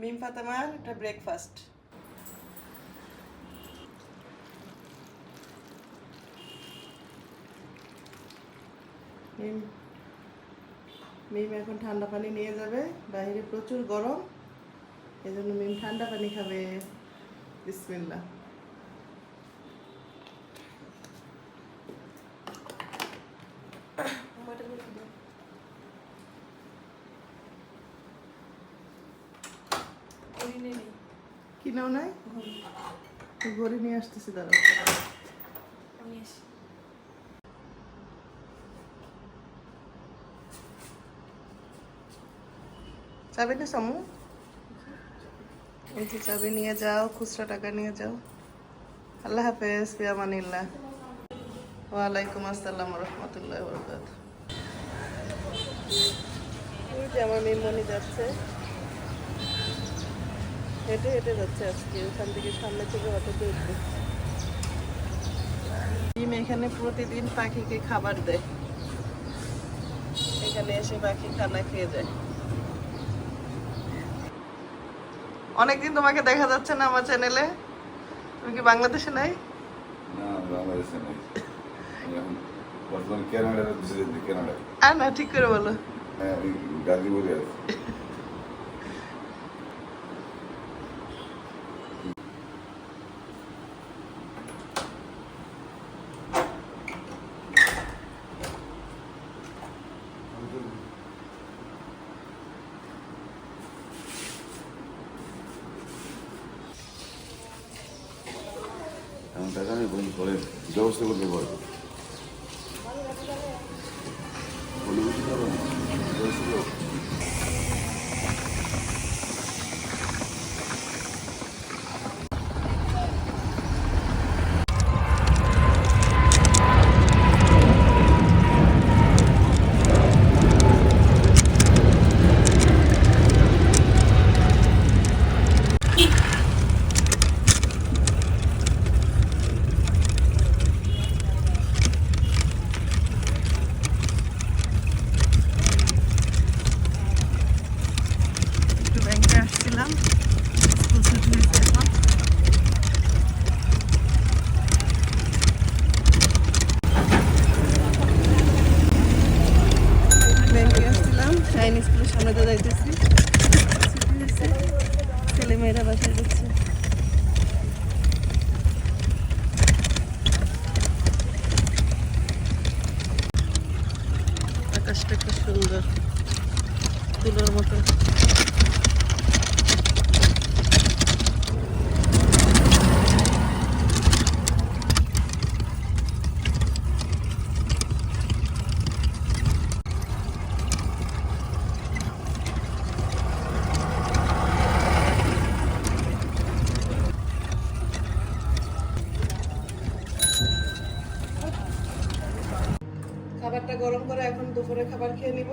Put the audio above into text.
মিম ফাতেমার একটা ব্রেকফাস্ট মিম মিম এখন ঠান্ডা পানি নিয়ে যাবে। বাইরে প্রচুর গরম। এই জন্য মিম ঠান্ডা পানি খাবে। বিসমিল্লা কি নাও নাই? ঘড়ি। নিয়ে আসতেছি দাঁড়াও। চাবি না সামু। এই যে চাবি নিয়ে যাও খুচরা টাকা নিয়ে যাও। আল্লাহ হাফেজ ফিয়ামানিল্লাহ। ওয়ালাইকুম আসসালাম রহমতুল্লাহ বরকাত এই যে আমার মেমনি যাচ্ছে। হেঁটে হেঁটে যাচ্ছে আজকে। ওখান থেকে সামনে থেকে অটোতে উঠবে ডিম এখানে প্রতিদিন পাখিকে খাবার দেয়। এখানে এসে পাখি খানা খেয়ে যায়। অনেকদিন তোমাকে দেখা যাচ্ছে না আমার চ্যানেলে। তুমি কি বাংলাদেশে নাই? না আর ঠিক করে বলো। হ্যাঁ গাজীপুরে আছি। টাকা আমি বলি করেন ব্যবস্থা করতে পারব বলে। বুঝতে আসছিলাম স্কুল ছুটি হয়েছে এখন ব্যাংকে আসছিলাম শাইন স্কুলের সামনে তো যাইতেছি। ছুটি হয়েছে ছেলে মেয়েরা বাসায় যাচ্ছে। আকাশটা কি সুন্দর। তুলোর মতো। খাবারটা গরম করে এখন দুপুরে খাবার খেয়ে নিব।